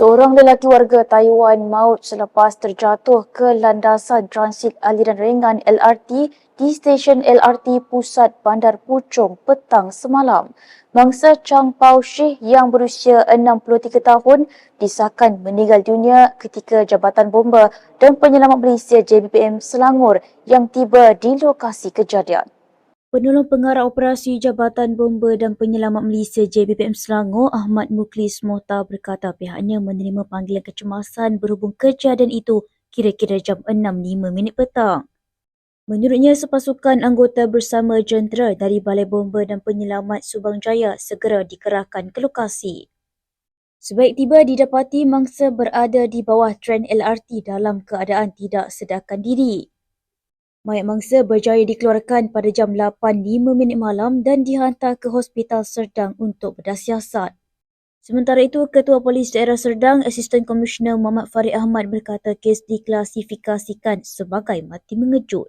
Seorang lelaki warga Taiwan maut selepas terjatuh ke landasan transit aliran ringan LRT di stesen LRT Pusat Bandar Puchong petang semalam. Mangsa Chang Pao Shih yang berusia 63 tahun disahkan meninggal dunia ketika Jabatan Bomba dan Penyelamat Malaysia JBPM Selangor yang tiba di lokasi kejadian. Penolong pengarah operasi Jabatan Bomba dan Penyelamat Malaysia JBPM Selangor Ahmad Muklis Mohta berkata pihaknya menerima panggilan kecemasan berhubung kejadian itu kira-kira jam 6.05 minit petang. Menurutnya sepasukan anggota bersama jentera dari Balai Bomba dan Penyelamat Subang Jaya segera dikerahkan ke lokasi. Sebaik tiba didapati mangsa berada di bawah tren LRT dalam keadaan tidak sedarkan diri. Mayat mangsa berjaya dikeluarkan pada jam 8.05 minit malam dan dihantar ke Hospital Serdang untuk bedah siasat. Sementara itu, Ketua Polis Daerah Serdang, Asisten Komisioner Muhammad Farid Ahmad berkata kes diklasifikasikan sebagai mati mengejut.